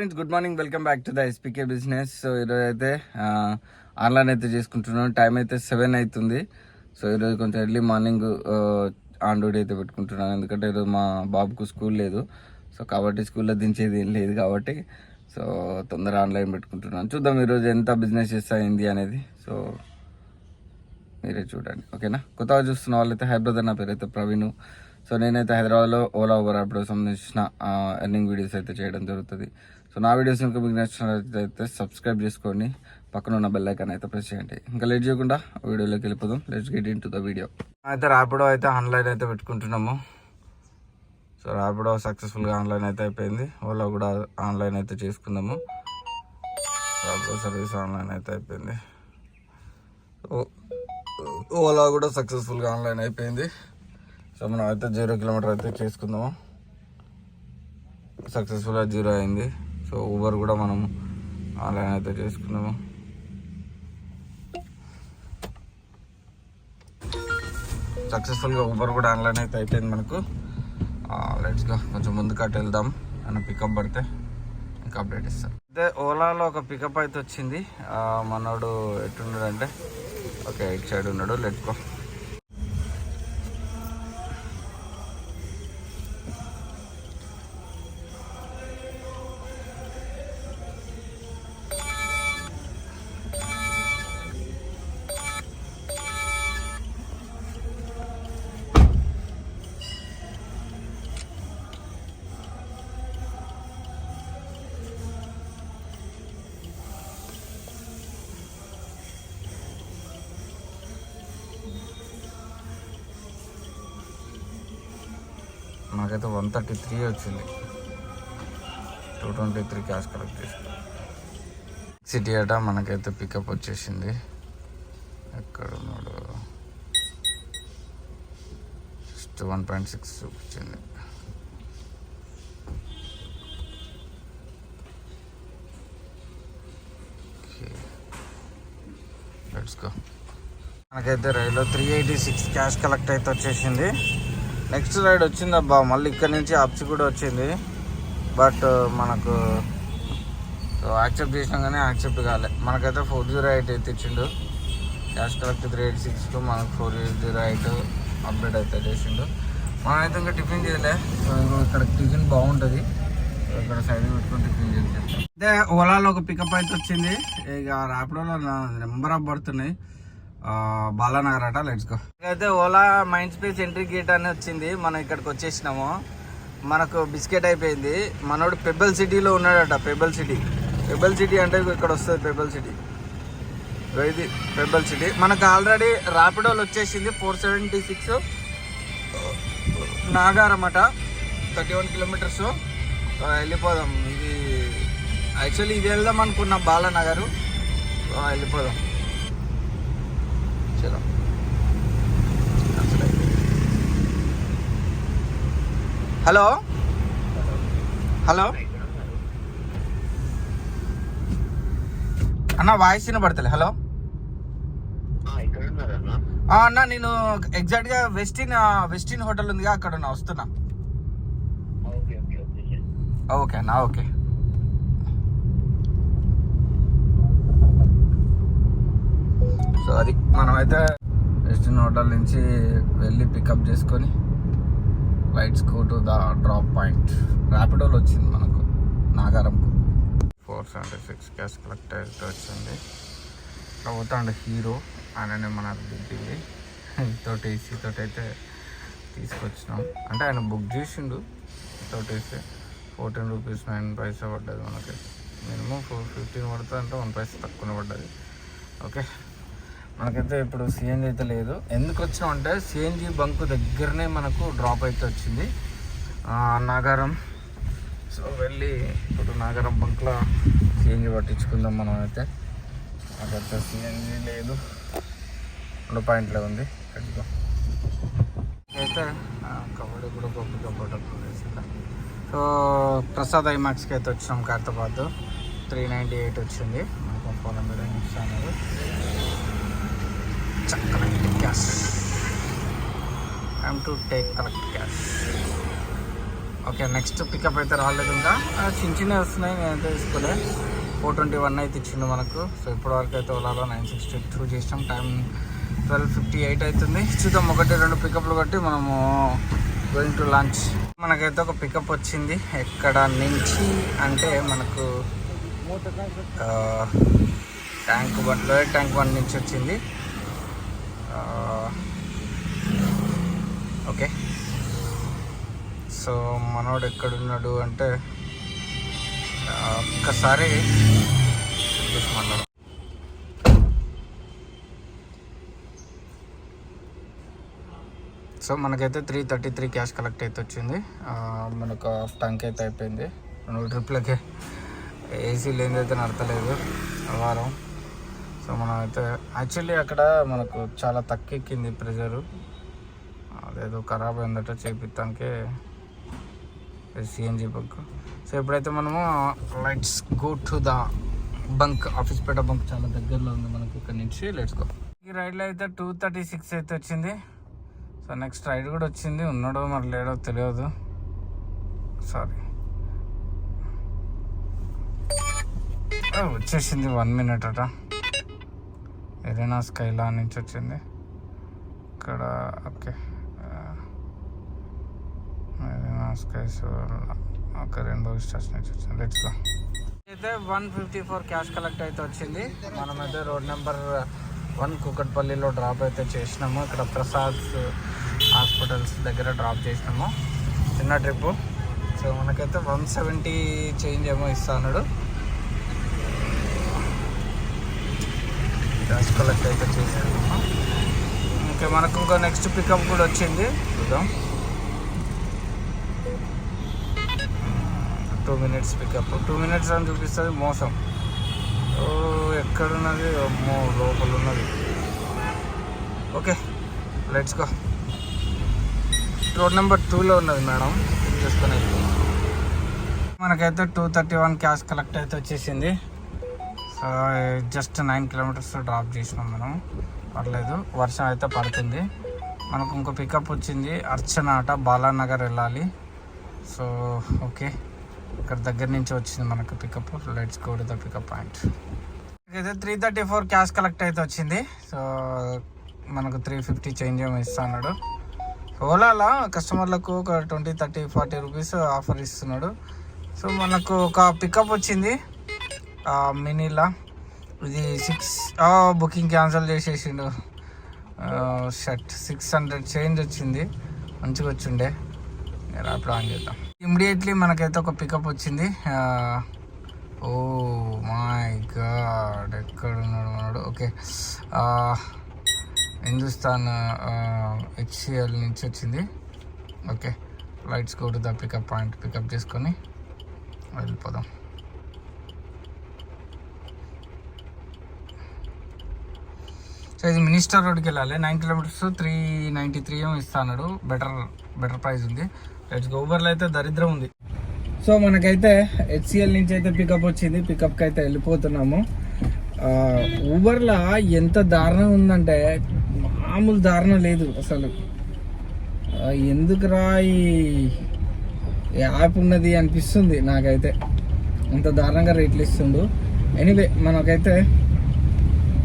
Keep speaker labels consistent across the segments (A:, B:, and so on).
A: Friends good morning. Welcome back to the SPK business. So ఈరోజు అయితే online అయితే చేసుకుంటున్నాను. టైం అయితే సెవెన్ అవుతుంది. సో ఈరోజు కొంచెం ఎర్లీ మార్నింగ్ ఆన్ డ్యూటీ అయితే పెట్టుకుంటున్నాను. ఎందుకంటే ఈరోజు మా బాబుకు స్కూల్ లేదు. సో కాబట్టి స్కూల్లో దించేది ఏం లేదు కాబట్టి సో తొందర ఆన్లైన్ పెట్టుకుంటున్నాను. చూద్దాం ఈరోజు ఎంత బిజినెస్ చేస్తా ఏంది అనేది. సో మీరే చూడండి. ఓకేనా? కొత్తగా చూస్తున్న వాళ్ళైతే హైదరాబాద్ నా పేరు అయితే ప్రవీణ్. సో నేనైతే హైదరాబాద్లో ఓలా ఓవర్ అప్పుడు సంబంధించిన ఎర్నింగ్ వీడియోస్ అయితే చేయడం జరుగుతుంది. సో నా వీడియోస్ ఇంకా మీకు నచ్చినట్లయితే సబ్స్క్రైబ్ చేసుకోండి. పక్కన ఉన్న బెల్ ఐకాన్ అయితే ప్రెస్ చేయండి. ఇంకా లేట్ చేయకుండా వీడియోలోకి వెళ్ళిపోదాం. Let's get into the video అయితే ర్యాపిడో అయితే ఆన్లైన్ అయితే పెట్టుకుంటున్నాము. సో ర్యాపిడో సక్సెస్ఫుల్గా ఆన్లైన్ అయితే అయిపోయింది. ఓలా కూడా ఆన్లైన్ అయితే చేసుకుందాము. ర్యాపిడో సర్వీస్ ఆన్లైన్ అయితే అయిపోయింది. ఓలా కూడా సక్సెస్ఫుల్గా ఆన్లైన్ అయిపోయింది. సో మనం అయితే జీరో కిలోమీటర్ అయితే చేసుకుందాము? సక్సెస్ఫుల్గా జీరో అయింది. సో ఊబర్ కూడా మనం ఆన్లైన్ అయితే చేసుకుందాము? సక్సెస్ఫుల్గా ఊబర్ కూడా ఆన్లైన్ అయితే అయిపోయింది మనకు. లెట్స్గా కొంచెం ముందుకు అటు వెళ్దాం. అని పికప్ పడితే ఇంకా అప్డేట్ ఇస్తాం అయితే ఓలాలో ఒక పికప్ అయితే వచ్చింది. మనోడు ఎట్టున్నాడు అంటే ఓకే ఇటు సైడ్ ఉన్నాడు. లెట్కో నాకైతే వన్ థర్టీ త్రీ వచ్చింది. Two twenty three cash collect చేసుకున్నాం సిటీ అట మనకైతే పికప్ వచ్చేసింది. ఎక్కడ ఉన్నాడు? జస్ట్ వన్ పాయింట్ సిక్స్ చూపించింది. Let's go. మనకైతే రైల్లో three eighty six cash collect అయితే వచ్చేసింది. నెక్స్ట్ రైడ్ వచ్చిందబ్బా మళ్ళీ ఇక్కడ నుంచి అప్సి కూడా వచ్చింది. బట్ uh, మనకు యాక్సెప్ట్ చేసినాం కానీ యాక్సెప్ట్ కాలే. మనకైతే ఫోర్ జీరో ఎయిట్ అయితే ఇచ్చిండు క్యాష్ కలెక్ట్ త్రీ ఎయిట్ సిక్స్కు మనకు ఫోర్ జీరో ఎయిట్ అప్డేట్ అయితే చేసిండు. మనమైతే ఇంకా టిఫిన్ చేయలే. సో ఇక్కడ టిఫిన్ బాగుంటుంది. ఇక్కడ సైడ్ పెట్టుకొని టిఫిన్ చేసి అదే ఓలాలో ఒక పికప్ అయితే వచ్చింది. ఇక ర్యాపిడోలో నెంబర్ ఆఫ్ పడుతున్నాయి. బాలానగర్ అట లెట్స్ గో అయితే Ola mind space entry gate అని వచ్చింది. మనం ఇక్కడికి వచ్చేసినాము. మనకు బిస్కెట్ అయిపోయింది. మనోడు పెబల్ సిటీలో ఉన్నాడట పెబల్ సిటీ. పెబల్ సిటీ అంటే ఇక్కడ వస్తుంది పెబల్ సిటీ. ఇది పెబల్ సిటీ. మనకు ఆల్రెడీ ర్యాపిడోలు వచ్చేసింది ఫోర్ సెవెంటీ సిక్స్ నాగారం అట థర్టీ వన్ కిలోమీటర్స్ వెళ్ళిపోదాం. ఇది యాక్చువల్లీ ఇది వెళ్దాం అనుకున్నాం బాలానగర్. వెళ్ళిపోదాం. చలో హలో? హలో? అన్న వాయిస్ వినబడతలే. హలో? అన్న? నేను ఎగ్జాక్ట్గా వెస్టిన్ వెస్టిన్ హోటల్ ఉందిగా అక్కడ ఉన్నా వస్తున్నా ఓకే అన్న ఓకే. అది మనమైతే వెస్టర్న్ హోటల్ నుంచి వెళ్ళి పికప్ చేసుకొని let's go to the drop point ర్యాపిడోలో వచ్చింది మనకు నాగారంకు. Four seventy six cash collect అయితే వచ్చింది ఇక్కడ హీరో ఆయననే మన దిగింది తోటి ఏసీ తోటి అయితే తీసుకొచ్చినాం. అంటే ఆయన బుక్ చేసిండు తోటి వేసి ఫోర్టీన్ రూపీస్ నైన్ పైసా పడ్డది మనకి. మినిమం ఫోర్ ఫిఫ్టీన్ పడుతుంది అంటే వన్ పైసా తక్కువనే పడ్డది. ఓకే మనకైతే ఇప్పుడు సిఎన్జి అయితే లేదు. ఎందుకు వచ్చినాం అంటే సిఎన్జి బంక్ దగ్గరనే మనకు డ్రాప్ అయితే వచ్చింది. నాగారం. సో వెళ్ళి ఇప్పుడు నాగారం బంక్లో సిఎన్జి పట్టించుకుందాం మనం అయితే. నాకైతే సిఎన్జి లేదు. రెండు పాయింట్లో ఉంది. కట్టుకో అయితే కబడ్డీ కూడా గొప్ప గొప్ప సో ప్రసాద్ ఐమాక్స్కి అయితే వచ్చినాం ఖైరతాబాద్ త్రీ నైంటీ ఎయిట్ వచ్చింది. మనకు పొలం మీద ఇస్తాను collect cash I'm to take collect cash okay next pickup అయితే రాలేదు ఇంకా చిన్న చిన్నవి వస్తున్నాయి నేనైతే తీసుకోలే ఫోర్ ట్వంటీ వన్ అయితే ఇచ్చిండు మనకు. సో ఇప్పటి వరకు అయితే ఓలాలో నైన్ సిక్స్టీ టూ చేసినాం. టైం ట్వెల్వ్ ఫిఫ్టీ ఎయిట్ అవుతుంది. చూద్దాం ఒకటి రెండు పికప్లు కొట్టి మనము గోయింగ్ టు లంచ్ మనకైతే ఒక పికప్ వచ్చింది. ఎక్కడ నుంచి అంటే మనకు tank bund lower tank bund నుంచి వచ్చింది. Uh, ఓకే సో మనోడు ఎక్కడున్నాడు అంటే uh, ఒక్కసారి సో మనకైతే three thirty three cash collect అయితే వచ్చింది. Uh, మనకు హాఫ్ ట్యాంక్ అయితే అయిపోయింది. రెండు ట్రిప్లకే ఏసీ లేనిదైతే నడతలేదు. వారం. సో మనం అయితే యాక్చువల్లీ అక్కడ మనకు చాలా తక్కువ ఎక్కింది ప్రెజరు అదేదో ఖరాబ్ అయిందట చేపిస్తానికే సిఎన్జి బంక్ సో ఎప్పుడైతే మనము let's go to the bunk office Peta bunk చాలా దగ్గరలో ఉంది మనకు ఇక్కడ నుంచి లెట్స్ గో ఈ రైడ్లో అయితే టూ థర్టీ సిక్స్ అయితే వచ్చింది. సో నెక్స్ట్ రైడ్ కూడా వచ్చింది. ఉన్నాడో మరి లేడో తెలియదు. సారీ oh, వచ్చేసింది వన్ మినిట్ అట. ఎరీనా స్కైలా నుంచి వచ్చింది. ఇక్కడ ఓకే. ఎరీనా స్కైస్ ఒక రెండు స్టేషన్ నుంచి వచ్చింది. లెట్స్ గో అయితే one fifty four cash collect అయితే వచ్చింది. మనమైతే రోడ్ నెంబర్ వన్ కుకట్పల్లిలో డ్రాప్ అయితే చేసినాము. ఇక్కడ ప్రసాద్ హాస్పిటల్స్ దగ్గర డ్రాప్ చేసినాము. చిన్న ట్రిప్పు. సో మనకైతే వన్ సెవెంటీ చేంజ్ ఏమో ఇస్తాడు క్యాష్ కలెక్ట్ అయితే చేసాము ఓకే మనకు ఇంకా నెక్స్ట్ పికప్ కూడా వచ్చింది. చూద్దాం. Two minutes pickup. Two minutes అని చూపిస్తుంది మోసం. ఎక్కడున్నది? అమ్మో లోపల ఉన్నది okay let's go road number టూలో ఉన్నది మేడం. చూసుకొని. మనకైతే two thirty one cash collect అయితే వచ్చేసింది. జస్ట్ నైన్ కిలోమీటర్స్ డ్రాప్ చేసినాం మనం. పర్లేదు వర్షం అయితే పడుతుంది. మనకు ఇంకో పికప్ వచ్చింది అర్చనాట బాలానగర్ వెళ్ళాలి. So okay. ఇక్కడ దగ్గర నుంచి వచ్చింది మనకు pickup let's go to the pickup point అయితే three thirty four cash collect అయితే వచ్చింది. సో మనకు త్రీ ఫిఫ్టీ చేంజ్ ఏమో ఇస్తున్నాడు ఓలాలో కస్టమర్లకు ఒక twenty thirty forty rupees offer ఇస్తున్నాడు. సో మనకు ఒక పికప్ వచ్చింది. మినీలా. ఇది సిక్స్ బుకింగ్ క్యాన్సిల్ చేసేసిండు. షర్ట్. సిక్స్ హండ్రెడ్ చేంజ్ వచ్చింది. మంచిగా వచ్చిండే. అప్పుడు ఆన్ చేద్దాం? ఇమ్మీడియట్లీ మనకైతే ఒక పికప్ వచ్చింది. ఓ మై గాడ్ ఎక్కడ ఉన్నాడు మనడు? ఓకే. హిందుస్థాన్ హెచ్సిఎల్ నుంచి వచ్చింది. ఓకే. లైట్స్ కూడా ద పికప్ పాయింట్ పికప్ చేసుకొని వెళ్ళిపోదాం. సో ఇది మినిస్టర్ రోడ్కి వెళ్ళాలి. Nine kilometers three ninety three ఏమో ఇస్తాడు బెటర్ బెటర్ ప్రైస్ ఉంది. లెట్స్ ఊబర్లో అయితే దరిద్రం ఉంది. సో మనకైతే హెచ్సిఎల్ నుంచి అయితే పికప్ వచ్చింది. పికప్కి అయితే వెళ్ళిపోతున్నాము. ఊబర్లో ఎంత దారుణం ఉందంటే మామూలు దారుణం లేదు అసలు. ఎందుకురా ఈ యాప్ ఉన్నది అనిపిస్తుంది నాకైతే. అంత దారుణంగా రేట్లు ఇస్తుండు. ఎనీవే మనకైతే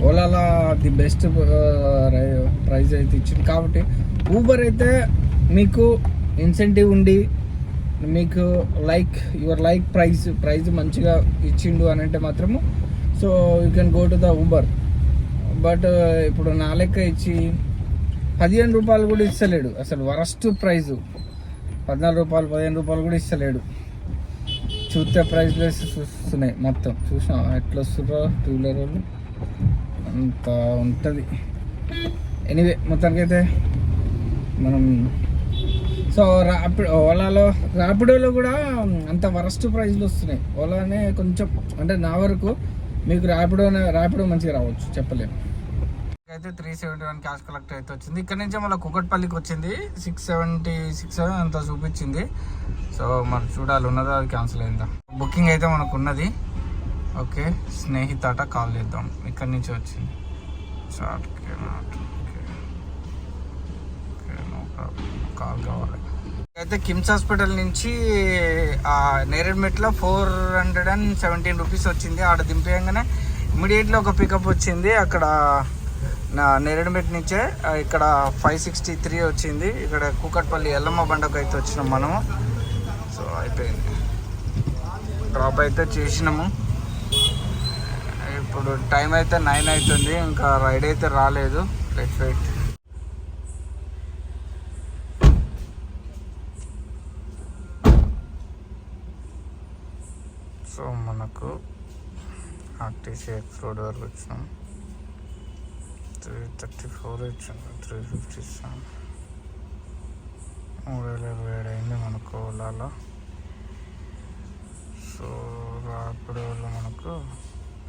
A: ఓలాలో ది బెస్ట్ ప్రైజ్ అయితే ఇచ్చింది. కాబట్టి ఊబర్ అయితే మీకు ఇన్సెంటివ్ ఉండి మీకు like your like price price మంచిగా ఇచ్చిండు అని అంటే మాత్రము. So you can go to the Uber but ఇప్పుడు నా లెక్క ఇచ్చి పదిహేను రూపాయలు కూడా ఇస్తలేడు. అసలు వరస్ట్ ప్రైజ్. పద్నాలుగు రూపాయలు పదిహేను రూపాయలు కూడా ఇస్తలేడు. చూస్తే ప్రైస్ లెస్ వస్తున్నాయి మొత్తం. చూసాం ఎట్లా వస్తుందో టూ వీలర్ వాళ్ళు. అంత ఉంటుంది. ఎనీవే మొత్తానికైతే మనం సో ర్యాపిడ్ ఓలాలో ర్యాపిడోలో కూడా అంత వరస్ట్ ప్రైస్లు వస్తున్నాయి. ఓలానే కొంచెం అంటే నా వరకు మీకు ర్యాపిడో ర్యాపిడో మంచిగా రావచ్చు చెప్పలేము అయితే three seventy one cash collect అయితే వచ్చింది. ఇక్కడ నుంచి మళ్ళీ కుకట్పల్లికి వచ్చింది. సిక్స్ సెవెంటీ సిక్స్ సెవెన్ అంత చూపించింది. సో మనం చూడాలి ఉన్నదా అది క్యాన్సిల్ అయిందా? బుకింగ్ అయితే మనకు ఉన్నది. ఓకే స్నేహితాట కాల్ చేద్దాం. ఇక్కడి నుంచి వచ్చింది. షార్ట్ కాల్ కావాలి. అయితే కిమ్స్ హాస్పిటల్ నుంచి ఆ నేరేడ్మెట్లో four hundred and seventeen rupees వచ్చింది. ఆడ దింపేయంగానే ఇమీడియట్లీ ఒక పికప్ వచ్చింది. అక్కడ నా నేరేడ్మెట్ నుంచే ఇక్కడ ఫైవ్ సిక్స్టీ త్రీ వచ్చింది. ఇక్కడ కూకట్పల్లి ఎల్లమ్మ బండకు అయితే వచ్చినాం మనము. సో అయిపోయింది. డ్రాప్ అయితే చేసినాము. ఇప్పుడు టైం అయితే నైన్ అవుతుంది ఇంకా రైడ్ అయితే రాలేదు. లెట్ వెయిట్ సో మనకు ఆర్టీసీ ఎక్స్ రోడ్ వరకు వచ్చినాం. త్రీ థర్టీ ఫోర్ ఇచ్చాను త్రీ ఫిఫ్టీ ఇస్తాం మూడు వేల ఇరవై ఏడు అయింది మనకు ఓలాలో. సో రాపిడోలో మనకు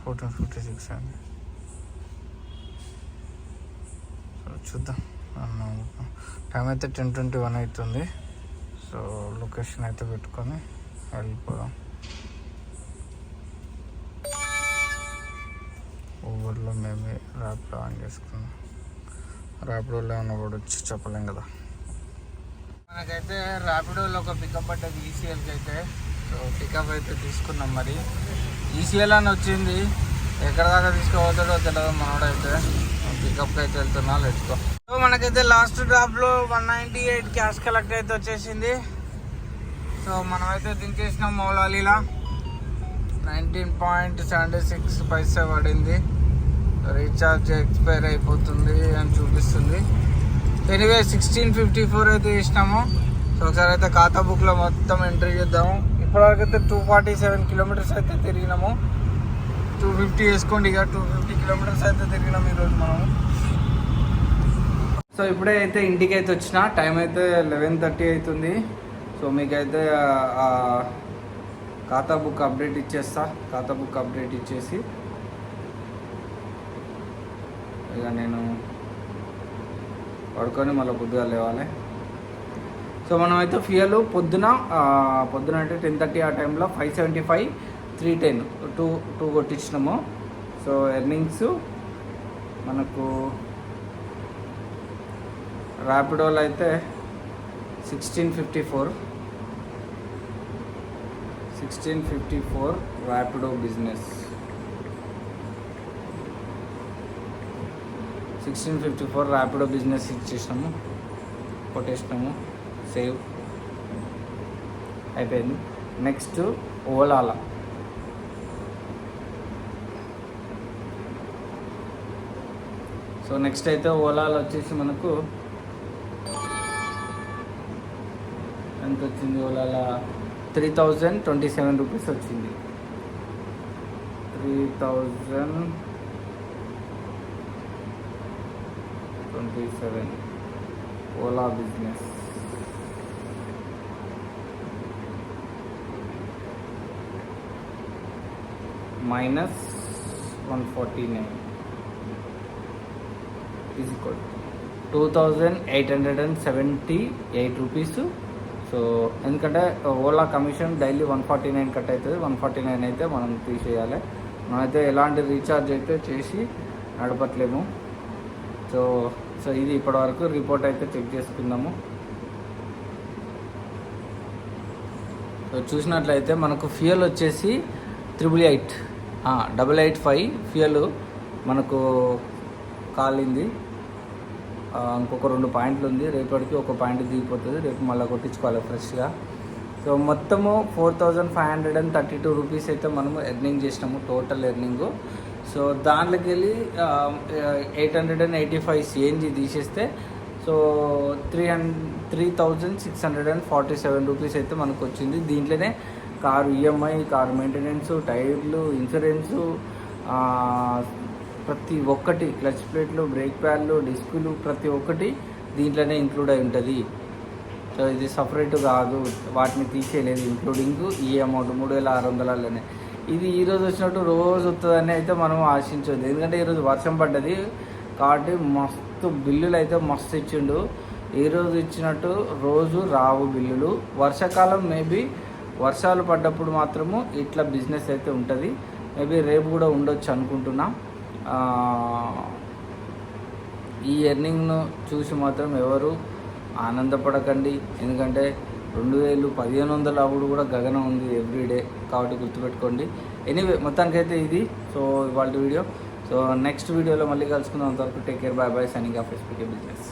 A: ఫోర్టీన్ ఫిఫ్టీ సిక్స్ అండి సో చూద్దాం. టైం అయితే టెన్ ట్వంటీ వన్ అవుతుంది. సో లొకేషన్ అయితే పెట్టుకొని వెళ్ళిపోదాం. ఊబర్లో మేమే ర్యాప్లో ఆన్ చేసుకున్నాం. ర్యాపిడోలో ఏమన్నా కూడా వచ్చి చెప్పలేం కదా. మనకైతే ర్యాపిడోలో ఒక పికప్ పడ్డది ఈసీఎల్కి అయితే సో పికప్ అయితే తీసుకున్నాం మరి. ఈసీఎల్ అని వచ్చింది. ఎక్కడ దాకా తీసుకుపోతాడో తెలియదు మనోడైతే. పికప్కి అయితే వెళ్తున్నా లెట్కో సో మనకైతే last డ్రాప్లో one ninety eight cash collect అయితే వచ్చేసింది. సో మనమైతే దించేసినాం మౌలాలీలా. నైన్టీన్ పాయింట్ సెవెంటీ సిక్స్ పైసా పడింది. రీఛార్జ్ ఎక్స్పైర్ అయిపోతుంది అని చూపిస్తుంది. ఎనివే సిక్స్టీన్ ఫిఫ్టీ ఫోర్ అయితే ఇచ్చినాము సో ఒకసారి అయితే ఖాతా బుక్లో మొత్తం ఎంట్రీ చేద్దాము. ఇప్పటివరకు అయితే టూ ఫార్టీ సెవెన్ కిలోమీటర్స్ అయితే తిరిగినాము. టూ ఫిఫ్టీ వేసుకోండి ఇక టూ ఫిఫ్టీ కిలోమీటర్స్ అయితే తిరిగినాము ఈరోజు మనము. సో ఇప్పుడే అయితే ఇంటికి అయితే వచ్చిన టైం అయితే లెవెన్ థర్టీ అవుతుంది సో మీకైతే ఖాతా బుక్ అప్డేట్ ఇచ్చేస్తా ఖాతా బుక్ అప్డేట్ ఇచ్చేసి. ఇక నేను పడుకొని మళ్ళీ పొద్దుగా లేవాలి. సో మనం అయితే ఫ్యూయల్ పొద్దున పొద్దున అంటే టెన్ థర్టీ ఆ టైంలో five seventy five three ten two two కొట్టించినాము. So earnings మనకు ర్యాపిడోలో అయితే sixteen fifty four sixteen fifty four Rapido business sixteen fifty four Rapido business ఇచ్చేసినాము కొట్టేసినాము. సేవ్ అయిపోయింది. నెక్స్ట్ ఓలాల. సో నెక్స్ట్ అయితే ఓలాలో వచ్చేసి మనకు ఎంత వచ్చింది ఓలాల? Three thousand twenty seven rupees వచ్చింది. Three thousand twenty seven Ola business minus one forty nine is two thousand eight hundred and seventy eight rupees so ఎందుకంటే uh, Ola commission daily one forty nine cut అవుతుంది one forty nine అయితే మనం తీసేయాలి. మనమైతే ఎలాంటి recharge అయితే చేసి నడపట్లేము. So so ఇది ఇప్పటివరకు రిపోర్ట్ అయితే చెక్ చేసుకుందాము సో చూసినట్లయితే మనకు ఫ్యూయల్ వచ్చేసి triple eight double eight five fuel మనకు కాలింది ఇంకొక రెండు పాయింట్లు ఉంది. రేపటికి ఒక పాయింట్ దిగిపోతుంది. రేపు మళ్ళీ కొట్టించుకోవాలి ఫ్రెష్గా. సో మొత్తము four thousand five hundred and thirty two rupees అయితే మనము ఎర్నింగ్ చేసినాము టోటల్ ఎర్నింగ్ సో దాంట్లోకి వెళ్ళి eight hundred and eighty five CNG తీసేస్తే so three hundred three thousand six hundred and forty seven rupees అయితే మనకు వచ్చింది దీంట్లోనే కారు ఈఎంఐ కారు మెయింటెనెన్స్ టైర్లు ఇన్సూరెన్సు ప్రతి ఒక్కటి క్లచ్ ప్లేట్లు బ్రేక్ ప్యాడ్లు డిస్కులు ప్రతి ఒక్కటి దీంట్లోనే ఇంక్లూడ్ అయి ఉంటుంది. సో ఇది సపరేట్ కాదు వాటిని తీసేయలేదు ఇంక్లూడింగ్ ఈ అమౌంట్ మూడు వేల ఆరు వందలలోనే. ఇది ఈరోజు వచ్చినట్టు రోజు వస్తుందని అయితే మనం ఆశించవద్దు. ఎందుకంటే ఈరోజు వర్షం పడ్డది కాబట్టి మస్తు బిల్లులు అయితే మస్తు ఇచ్చిండు. ఈ రోజు ఇచ్చినట్టు రోజు రావు బిల్లులు. వర్షాకాలం మేబీ వర్షాలు పడ్డప్పుడు మాత్రము ఇట్లా బిజినెస్ అయితే ఉంటుంది. మేబీ రేపు కూడా ఉండొచ్చు అనుకుంటున్నా. ఈ ఎర్నింగ్ను చూసి మాత్రం ఎవరు ఆనందపడకండి. ఎందుకంటే రెండు వేలు పదిహేను వందల అప్పుడు కూడా గగనం ఉంది ఎవ్రీడే కాబట్టి గుర్తుపెట్టుకోండి. ఎనీవే మొత్తానికైతే ఇది. సో ఇవాళ వీడియో. సో నెక్స్ట్ వీడియోలో మళ్ళీ కలుసుకుందాం. అంతవరకు take care bye bye signing off SPK business.